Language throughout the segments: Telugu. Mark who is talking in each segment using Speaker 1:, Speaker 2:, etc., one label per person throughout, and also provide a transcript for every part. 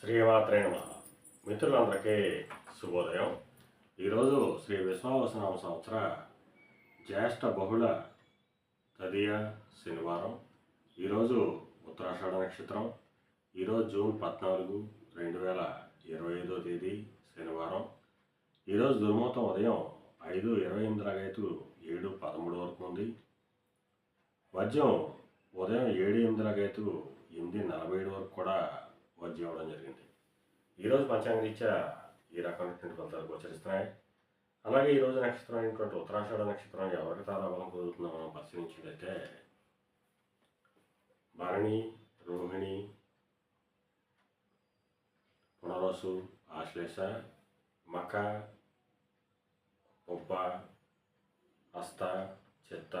Speaker 1: శ్రీమాత్రే నమ. మిత్రులందరికీ శుభోదయం. ఈరోజు శ్రీ విశ్వావసనామ సంవత్సర జ్యేష్ఠ బహుళ తదియ శనివారం. ఈరోజు ఉత్తరాషాఢ నక్షత్రం. ఈరోజు జూన్ పద్నాలుగు రెండు వేల ఇరవై ఐదో తేదీ శనివారం. ఈరోజు దుర్మూతం ఉదయం ఐదు ఇరవై ఎనిమిది రగైతు ఏడు పదమూడు వరకు ఉంది. మద్యం ఉదయం ఏడు ఎనిమిది రగైతు ఎనిమిది నలభై ఏడు వరకు కూడా వజ్యం అవ్వడం జరిగింది. ఈరోజు పంచాంగరీత్యా ఈ రకమైనటువంటి ఫలితాలు గోచరిస్తున్నాయి. అలాగే ఈరోజు నక్షత్రం అయినటువంటి ఉత్తరాషాఢ నక్షత్రం ఎవరికి తారాబలం కుదురుతుందో మనం పరిశీలించినట్లయితే భరణి రోహిణి పునరోసు ఆశ్లేష మక ఉప్ప హస్త చిత్త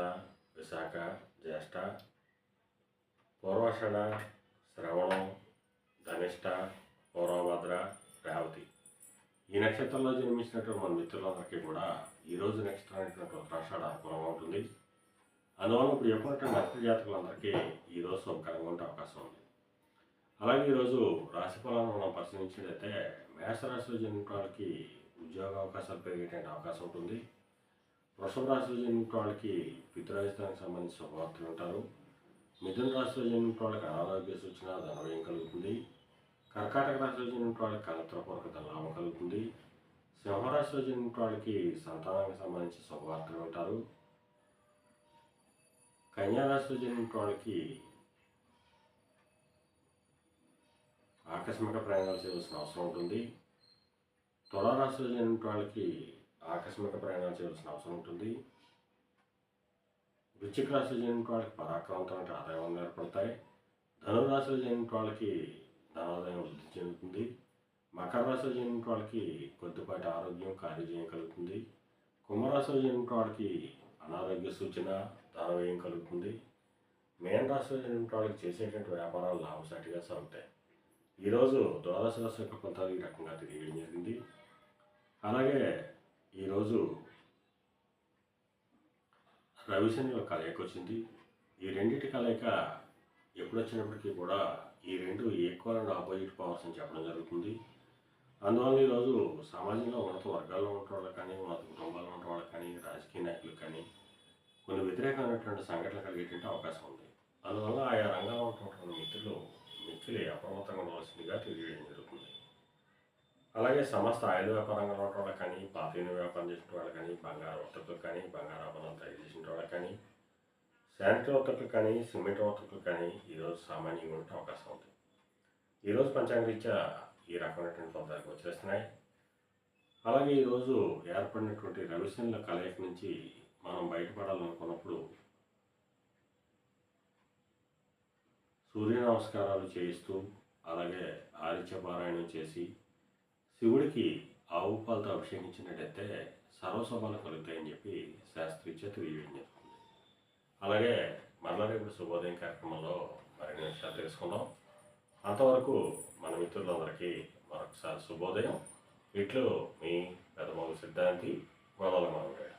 Speaker 1: విశాఖ జ్యేష్ఠ పూర్వాషాఢ శ్రవణం ధనిష్ట పూర్వభద్ర రేవతి. ఈ నక్షత్రంలో జన్మించినటువంటి మన మిత్రులందరికీ కూడా ఈరోజు నక్షత్రం అనేటువంటి ఉత్తరాషాఢ అనుకూలంగా ఉంటుంది. అందువల్ల ఇప్పుడు చెప్పినటువంటి నక్షత్ర జాతకులందరికీ ఈరోజు శుభకరంగా ఉండే అవకాశం ఉంది. అలాగే ఈరోజు రాశి ఫలాలను మనం పరిశీలించినట్లయితే మేషరాశిలో జన్మించిన వాళ్ళకి ఉద్యోగ అవకాశాలు పెరిగేటువంటి అవకాశం ఉంటుంది. వృషభ రాశిలో జన్మించిన వాళ్ళకి పితృరాజధానికి సంబంధించిన శుభవార్తలు ఉంటారు మిథున రాశిలో జన్మించిన వాళ్ళకి అనారోగ్య సూచన ధనవ్యయం కలుగుతుంది కర్కాటక రాశిలో జరిగిన వాళ్ళకి కలత్రపూర్వక లాభం కలుగుతుంది. సింహరాశిలో జరిగిన వాళ్ళకి సంతానానికి సంబంధించి శుభవార్తలు ఉంటారు కన్యారాశిలో జరిగిన వాళ్ళకి ఆకస్మిక ప్రయాణాలు చేయవలసిన అవసరం ఉంటుంది. తులారాశిలో జరిగిన వాళ్ళకి ఆకస్మిక ప్రయాణాలు చేయవలసిన అవసరం ఉంటుంది. వృచ్చిక రాశిలో జన్మించిన వాళ్ళకి పరాక్రమంతో ఆదాయం ఏర్పడతాయి. ధనురాశిలో జరిగిన వాళ్ళకి ధనాదాయం వృద్ధి చెందుతుంది మకర రాశిలో జన్మించిన వాళ్ళకి కొద్దిపాటి ఆరోగ్యం కార్యజయం కలుగుతుంది. కుంభరాశిలో జన్మించిన వాళ్ళకి అనారోగ్య సూచన ధనవ్యయం కలుగుతుంది. మేన రాశిలో జన్మించిన వాళ్ళకి చేసేటువంటి వ్యాపారాలు లాభసాటిగా సాగుతాయి. ఈరోజు ద్వాదశ రాశి యొక్క ఫలితాలు ఈ రకంగా తెలియడం జరిగింది. అలాగే ఈరోజు రవిశని కలయిక వచ్చింది. ఈ రెండింటి కలయిక ఎప్పుడు వచ్చినప్పటికీ కూడా ఈ రెండు ఈక్వల్ అండ్ ఆపోజిట్ పవర్స్ అని చెప్పడం జరుగుతుంది. అందువల్ల ఈరోజు సమాజంలో ఉన్నత వర్గాల్లో ఉన్నవాళ్ళు కానీ ఉన్నత కుటుంబాల్లో ఉన్న కానీ రాజకీయ నాయకులకు కానీ కొన్ని వ్యతిరేకమైనటువంటి సంఘటనలు కలిగేటువంటి అవకాశం ఉంది. అందువల్ల ఆయా రంగాల్లో ఉన్నటువంటి మిత్రులు మిత్రులు అప్రమత్తంగా ఉండవలసిందిగా తెలియడం జరుగుతుంది. అలాగే సమస్త ఆయుధ వ్యాపారంగా ఉన్నవాళ్ళు కానీ పాతీన వ్యాపారం చేసిన వాళ్ళు కానీ బంగారు వర్తకులు కానీ బంగారాభరణాలు తయారు చేసిన వాళ్ళకి కానీ శానిటరీ వర్తకులు కానీ సిమెంట్ వర్తకులు కానీ ఈరోజు సామాన్యంగా ఉండే అవకాశం ఉంది. ఈరోజు పంచాంగరీత్యా ఈ రకమైనటువంటి ఫలితాలు వచ్చేస్తున్నాయి. అలాగే ఈరోజు ఏర్పడినటువంటి రవిశనుల కలయిక నుంచి మనం బయటపడాలనుకున్నప్పుడు సూర్య నమస్కారాలు చేయిస్తూ అలాగే ఆదిత్య పారాయణం చేసి శివుడికి ఆవు పాలతో అభిషేకించినట్టయితే సర్వసభలు కలుగుతాయని చెప్పి శాస్త్రీత్య తెలియజేయడం అలాగే మరలా రేపు శుభోదయం కార్యక్రమంలో మరిన్ని విషయాలు తెలుసుకుందాం. అంతవరకు మన మిత్రులందరికీ మరొకసారి శుభోదయం. ఇట్లు మీ పెదమూలు సిద్ధాంతి మొదల మామిడి